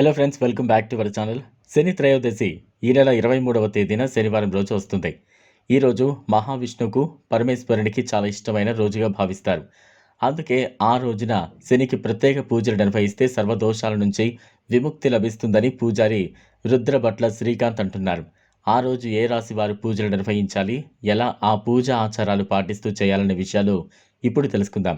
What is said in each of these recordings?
Hello friends welcome back to our channel శని త్రయోదశి ఈ నెల ఇరవై మూడవ తేదీన శనివారం రోజు వస్తుంది. ఈరోజు మహావిష్ణువుకు పరమేశ్వరునికి చాలా ఇష్టమైన రోజుగా భావిస్తారు. అందుకే ఆ రోజున శనికి ప్రత్యేక పూజలు నిర్వహిస్తే సర్వదోషాల నుంచి విముక్తి లభిస్తుందని పూజారి రుద్రభట్ల శ్రీకాంత్ అంటున్నారు. ఆ రోజు ఏ రాశి వారు పూజలు నిర్వహించాలి? ఎలా ఆ పూజ ఆచారాలు పాటిస్తూ చేయాలనే విషయాలు ఇప్పుడు తెలుసుకుందాం.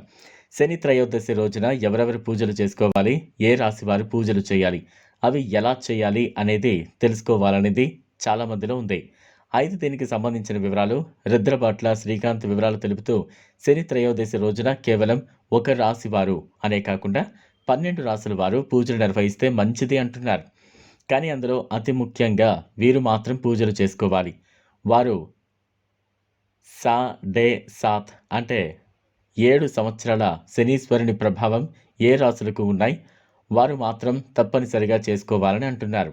శని త్రయోదశి రోజున ఎవరెవరు పూజలు చేసుకోవాలి? ఏ రాశి వారు పూజలు చేయాలి? అవి ఎలా చేయాలి అనేది తెలుసుకోవాలనేది చాలా మందిలో ఉంది. అయితే దీనికి సంబంధించిన వివరాలు రుద్రబాట్ల శ్రీకాంత్ వివరాలు తెలుపుతూ శని త్రయోదశి రోజున కేవలం ఒక రాశి వారు అనే కాకుండా పన్నెండు రాసుల వారు పూజలు నిర్వహిస్తే మంచిది అంటున్నారు. కానీ అందులో అతి ముఖ్యంగా వీరు మాత్రం పూజలు చేసుకోవాలి. వారు సా డే సాత్ అంటే ఏడు సంవత్సరాల శనీశ్వరుని ప్రభావం ఏ రాసులకు ఉన్నాయి? వారు మాత్రం తప్పనిసరిగా చేసుకోవాలని అంటున్నారు.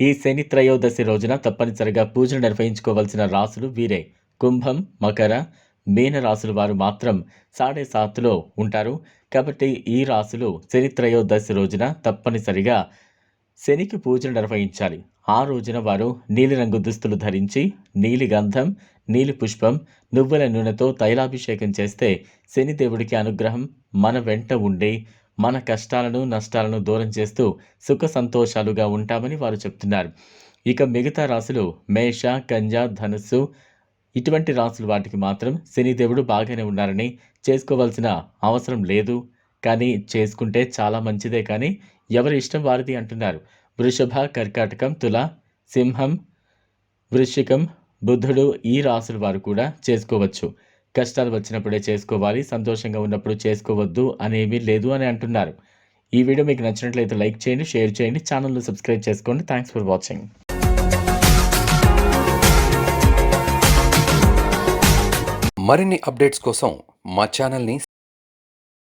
ఈ శని త్రయోదశి రోజున తప్పనిసరిగా పూజలు నిర్వహించుకోవాల్సిన రాసులు వీరే. కుంభం మకర మీన రాసుల వారు మాత్రం సాడే సాత్లో ఉంటారు. కాబట్టి ఈ రాసులు శని త్రయోదశి రోజున తప్పనిసరిగా శనికి పూజలు నిర్వహించాలి. ఆ రోజున వారు నీలిరంగు దుస్తులు ధరించి నీలిగంధం నీలి పుష్పం నువ్వుల నూనెతో తైలాభిషేకం చేస్తే శనిదేవుడికి అనుగ్రహం మన వెంట ఉండి మన కష్టాలను నష్టాలను దూరం చేస్తూ సుఖ సంతోషాలుగా ఉంటామని వారు చెప్తున్నారు. ఇక మిగతా రాశులు మేష కంజ ధనుస్సు ఇటువంటి రాసులు వాటికి మాత్రం శనిదేవుడు బాగానే ఉన్నారని చేసుకోవాల్సిన అవసరం లేదు. కానీ చేసుకుంటే చాలా మంచిదే కానీ ఎవరి ఇష్టం వారిది అంటున్నారు. వృషభ కర్కాటకం తుల సింహం వృశ్చికం బుద్ధుడు ఈ రాసుల వారు కూడా చేసుకోవచ్చు. కష్టాలు వచ్చినప్పుడే చేసుకోవాలి సంతోషంగా ఉన్నప్పుడు చేసుకోవద్దు అనేవి లేదు అని అంటున్నారు. ఈ వీడియో మీకు నచ్చినట్లయితే లైక్ చేయండి షేర్ చేయండి ఛానల్ను సబ్స్క్రైబ్ చేసుకోండి. థ్యాంక్స్ ఫర్ వాచింగ్ మరిన్ని అప్డేట్స్ కోసం మా ఛానల్ని